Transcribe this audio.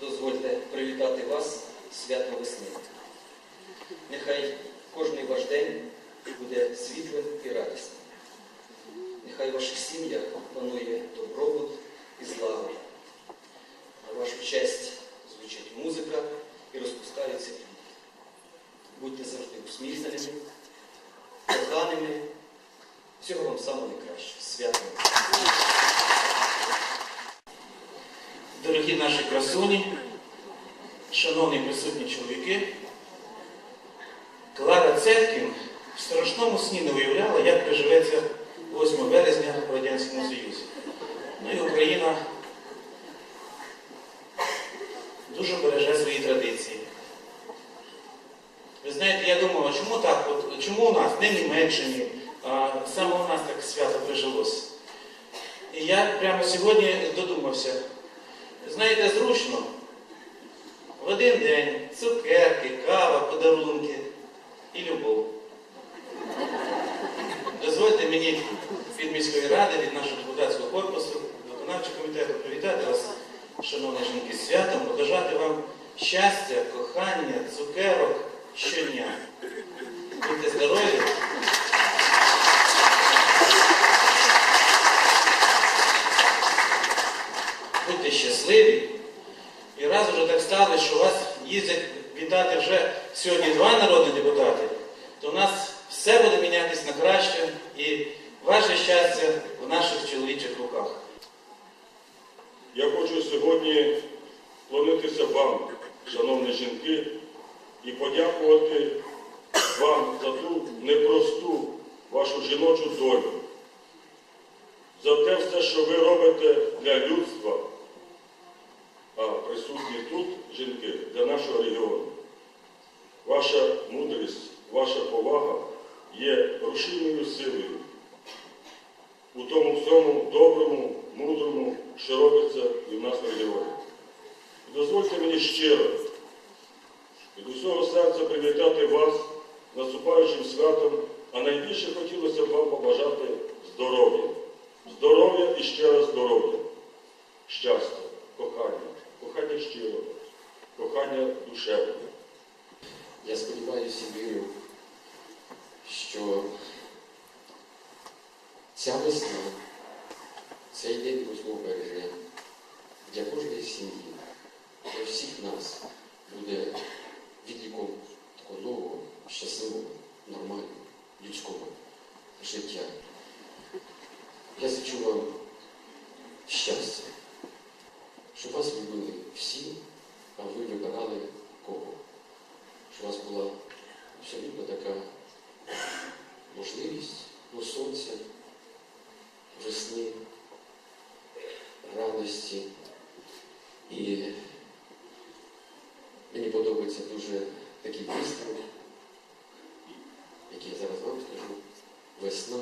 дозвольте привітати вас з святом весни. Нехай кожний ваш день буде світлим і радісним. Нехай в ваших сім'ях панує добробут і злагода. На вашу честь звучить музика і розпускаються квіти. Будьте завжди усміхненими, коханими. Всього вам самого найкращого. Свято! Дорогі наші красуні, шановні присутні чоловіки, Клара Цеткін в страшному сні не виявляла, як приживеться 8 березня в Радянському Союзі. Ну і Україна дуже береже свої традиції. Ви знаєте, я думав, а чому так? От, чому у нас, не Німеччині, а саме у нас так свято прижилося? І я прямо сьогодні додумався. Знаєте, зручно. В один день цукерки, кава, подарунки і любов. Дозвольте мені від міської ради, від нашого депутатського корпусу, виконавчого комітету привітати вас, шановні жінки, святом, побажати вам щастя, кохання, цукерок щодня. Будьте здорові. Будьте щасливі. І раз сталося, що вас їздять вітати вже сьогодні два народні депутати, то у нас все буде мінятись на краще і ваше щастя в наших чоловічих руках. Я хочу сьогодні вклонитися вам, шановні жінки, і подякувати вам за ту непросту вашу жіночу долю, за те все, що ви робите для людства, присутні тут жінки для нашого регіону. Ваша мудрість, ваша повага є рушійною силою у тому всьому доброму, мудрому, що робиться і в нас в регіоні. Дозвольте мені щиро від усього серця привітати вас наступаючим святом, а найбільше хотілося б вам побажати здоров'я. Здоров'я і ще раз здоров'я, щастя, кохання, кохання щирого, кохання. Я сподіваюся і вірю, що ця весна, цей день 8 березня для кожної сім'ї, для всіх нас буде відліком такого нового, щасливого, нормального, людського життя. Я зичу вам щастя, щоб вас любили всі, а ви вибирали у нас була абсолютно така можливість ну, сонця, весни, радості. І мені подобається дуже такий вистрій, який я зараз вам скажу, весна